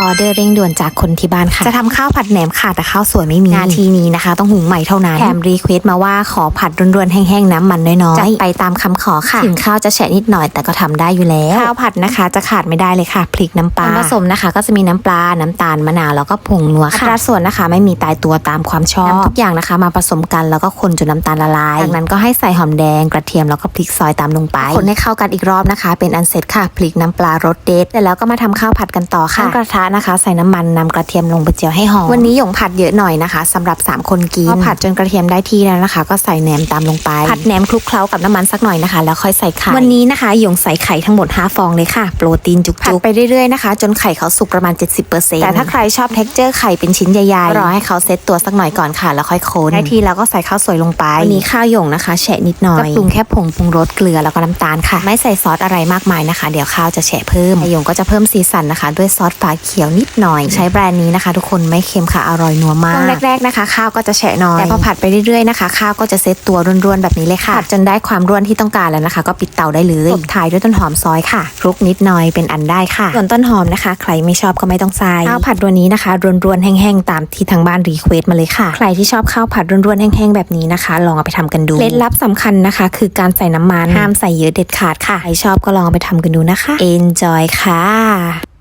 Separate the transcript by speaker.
Speaker 1: ออเดอร์เร่งด่วนจากคนที่บ้านค่ะ จะทำข้าวผัดแหนมค่ะแต่ข้าวสวยไม่มีนาทีนี้นะคะ ต้องหุงใหม่เท่านั้นแถมรีเควสต์มาว่าขอผัดรวนๆแห้งๆน้ำมันน้อยๆจัดไปตามคำขอค่ะ ถึงข้าวจะแฉะนิดหน่อยแต่ก็ทำได้อยู่แล้ว ข้าวผัดนะคะ จะขาดไม่ได้เลยค่ะพริกน้ำปลาส่วนผสมนะคะ ก็จะมีน้ำปลาน้ำตาลมะนาวแล้วก็ผงนัวค่ะอัตราส่วนนะคะ ไม่มีตายตัวตามความชอบนำทุกอย่างนะคะ มาผสมกันแล้วก็คนจนน้ำตาลละลายจากนั้นก็ให้ใส่หอมแดงกระเทียมแล้วก็พริกซอยตามลงไปคนให้เข้ากันอีกรอบนะคะ เป็นอันเสร็จค่ะพริกน้ำปลารสเด็ดเสร็จแล้วก็มาทำข้าวผัดกันต่อค่ะตั้งกระทะนะคะ ใส่น้ำมันนำกระเทียมลงไปเจียวให้หอม วันนี้หยงผัดเยอะหน่อยนะคะสำหรับ 3 คนกินพอผัดจนกระเทียมได้ที่แล้วนะคะ ก็ใส่แหนมตามลงไป ผัดแหนมคลุกเคล้ากับน้ำมันสักหน่อยนะคะ แล้วค่อยใส่ไข่ วันนี้นะคะหยงใส่ไข่ทั้งหมด5ฟองเลยค่ะ โปรตีนจุกๆผัดไปเรื่อยๆนะคะ จนไข่เขาสุกประมาณ 70%แต่ถ้าใครชอบเท็กเจอร์ไข่เป็นชิ้นใหญ่ๆรอให้เขาเซตตัวสักหน่อยก่อนค่ะ แล้วค่อยคนได้ที่แล้วก็ใส่ข้าวสวยลงไปวันนี้ข้าวหยงนะคะแฉะนิดหน่อยก็ปรุงแค่ผงปรุงรสเกลือแล้วก็น้ำตาลค่ะ ไม่ใส่ซอสอะไรมากมายนะคะ เดี๋ยวข้าวจะแฉะเพิ่มแต่หยงก็จะเพิ่มสีสันนะคะ ด้วยซอสฝาเขียวนิดหน่อย ใช้แบรนด์นี้นะคะ ทุกคนไม่เค็มค่ะอร่อยนัวมากช่วงแรกๆนะคะ ข้าวก็จะแฉะน้อยแต่พอผัดไปเรื่อยๆนะคะข้าวก็จะเซตตัวร่วนๆแบบนี้เลยค่ะผัดจนได้ความร่วนที่ต้องการแล้วนะคะ ก็ปิดเตาได้เลยตบท้ายด้วยต้นหอมซอยค่ะคลุกนิดหน่อยเป็นอันได้ค่ะส่วนต้นหอมนะคะ ใครไม่ชอบก็ไม่ต้องใส่ข้าวผัดรวนนี้นะคะรวนๆแห้งๆตามที่ทางบ้านรีเควสต์มาเลยค่ะ ใครที่ชอบข้าวผัดรวนๆแห้งๆแบบนี้นะคะ ลองเอาไปทำกันดูเคล็ดลับสำคัญนะคะ คือการใส่น้ำมันห้ามใส่เยอะเด็ดขาดค่ะใครชอบก็ลองเอาไปทำกันดูนะคะ enjoy ค่ะ